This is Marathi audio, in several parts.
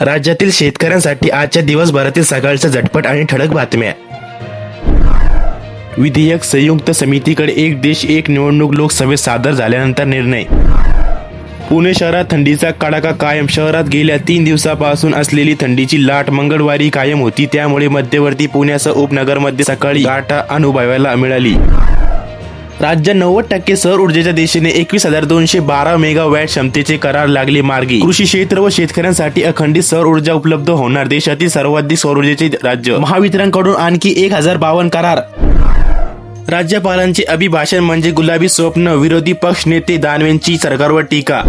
राज्यातील शेतकऱ्यांसाठी आजच्या दिवसभरातील सकाळच्या झटपट आणि ठळक बातम्या. विधेयक संयुक्त समितीकडे एक देश एक निवडणूक लोकसभेत सादर झाल्यानंतर निर्णय. पुणे शहरात थंडीचा कडाका कायम. शहरात गेल्या तीन दिवसापासून असलेली थंडीची लाट मंगळवारी कायम होती. त्यामुळे मध्यवर्ती पुण्यासह उपनगरमध्ये सकाळी गाठा अनुभवायला मिळाली. राज्य नव्वद टक्के सौर ऊर्जेच्या दिशेने एकवीस हजार दोनशे बारा मेगावॅट क्षमतेचे करार लागले मार्गी. कृषी क्षेत्र व शेतकऱ्यांसाठी अखंडित सौर ऊर्जा उपलब्ध होणार. देशातील सर्वाधिक सौर ऊर्जेचे राज्य. महावितरणकडून आणखी एक हजार बावन्न करार. राज्यपालांचे अभिभाषण म्हणजे गुलाबी स्वप्न विरोधी पक्ष नेते दानवेंची सरकारवर टीका.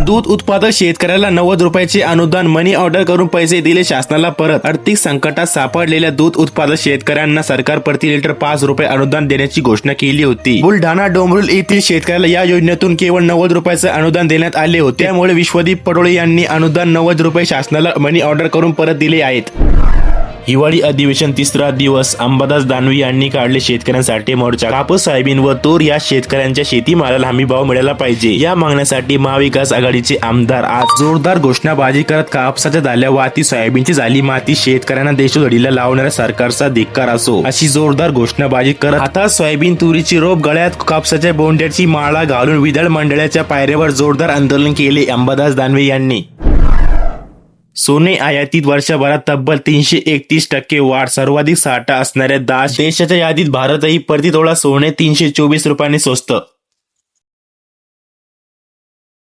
दूध उत्पादक शेतकऱ्याला नव्वद रुपयाचे अनुदान मनी ऑर्डर करून पैसे दिले शासनाला परत. आर्थिक संकटात सापडलेल्या दूध उत्पादक शेतकऱ्यांना सरकार प्रति लिटर पाच रुपये अनुदान देण्याची घोषणा केली होती. बुलढाणा डोंबरुल येथील शेतकऱ्याला या योजनेतून केवळ नव्वद रुपयाचे अनुदान देण्यात आले होते. त्यामुळे विश्वदीप पडोळे यांनी अनुदान नव्वद रुपये शासनाला मनी ऑर्डर करून परत दिले आहेत. हिवाळी अधिवेशन तिसरा दिवस. अंबादास दानवे यांनी काढले शेतकऱ्यांसाठी मोर्चा. कापूस सोयाबीन व तूर या शेतकऱ्यांच्या शेतीमालाला हमी भाव मिळाला पाहिजे. या मागण्यासाठी महाविकास आघाडीचे आमदार आज जोरदार घोषणाबाजी करत कापसाच्या झाल्या वाती सोयाबीनची झाली माती शेतकऱ्यांना देशोधडीला लावणाऱ्या सरकारचा धिक्कार असो. अशी जोरदार घोषणाबाजी करत आता सोयाबीन तुरीची रोप गळ्यात कापसाच्या बोंड्याची माळा घालून विधान मंडळाच्या पायऱ्यावर जोरदार आंदोलन केले अंबादास दानवे यांनी. सोने आयातीत वर्षभरात तब्बल तीनशे एकतीस टक्के वाढ. सर्वाधिक साठा असणाऱ्या दास देशाच्या यादीत भारतही प्रतितोळा सोने तीनशे चोवीस रुपयांनी स्वस्त.